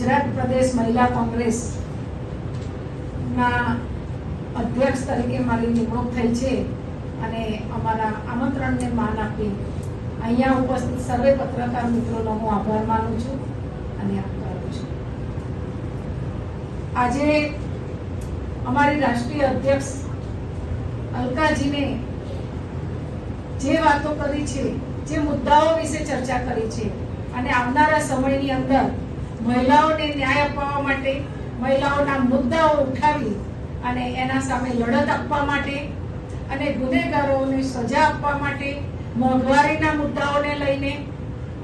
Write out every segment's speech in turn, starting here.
ગુજરાત પ્રદેશ મહિલા કોંગ્રેસ ના અધ્યક્ષ તરીકે મારી નિમણૂક થઈ છે અને અમારા આમંત્રણને માન આપી અહીંયા ઉપસ્થિત સર્વે પત્રકાર મિત્રોનો હું આભાર માનું છું અને આવકારું છું. આજે અમારી રાષ્ટ્રીય અધ્યક્ષ અલકાજીને જે વાતો કરી છે, જે મુદ્દાઓ વિશે ચર્ચા કરી છે અને આવનારા સમયની અંદર મહિલાઓને ન્યાય અપાવવા માટે મહિલાઓના મુદ્દાઓ ઉઠાવી અને એના સામે લડત આપવા માટે અને ગુનેગારોને સજા આપવા માટે મોંઘવારીના મુદ્દાઓને લઈને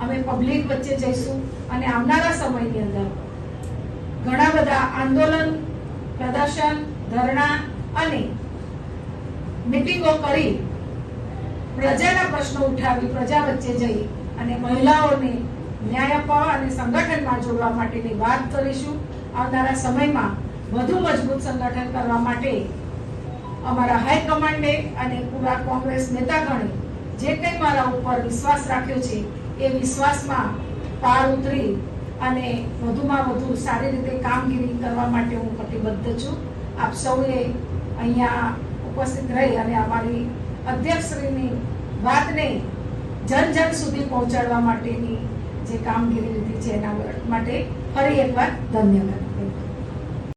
અમે પબ્લિક વચ્ચે જઈશું અને આવનારા સમયની અંદર ઘણા બધા આંદોલન, પ્રદર્શન, ધરણા અને મિટિંગો કરી પ્રજાના પ્રશ્નો ઉઠાવી પ્રજા વચ્ચે જઈ અને મહિલાઓને ન્યાય અપાવવા અને સંગઠનમાં જોડવા માટેની વાત કરીશું. આવનારા સમયમાં વધુ મજબૂત સંગઠન કરવા માટે અમારા હાઈકમાન્ડે અને પૂરા કોંગ્રેસ નેતાગણે જે કંઈ મારા ઉપર વિશ્વાસ રાખ્યો છે, એ વિશ્વાસમાં પાર ઉતરી અને વધુમાં વધુ સારી રીતે કામગીરી કરવા માટે હું કટિબદ્ધ છું. આપ સૌએ અહીંયા ઉપસ્થિત રહી અને અમારી અધ્યક્ષશ્રીની વાતને જન જન સુધી પહોંચાડવા માટેની જે કામગીરી લીધી છે એના માટે ફરી એકવાર ધન્યવાદ.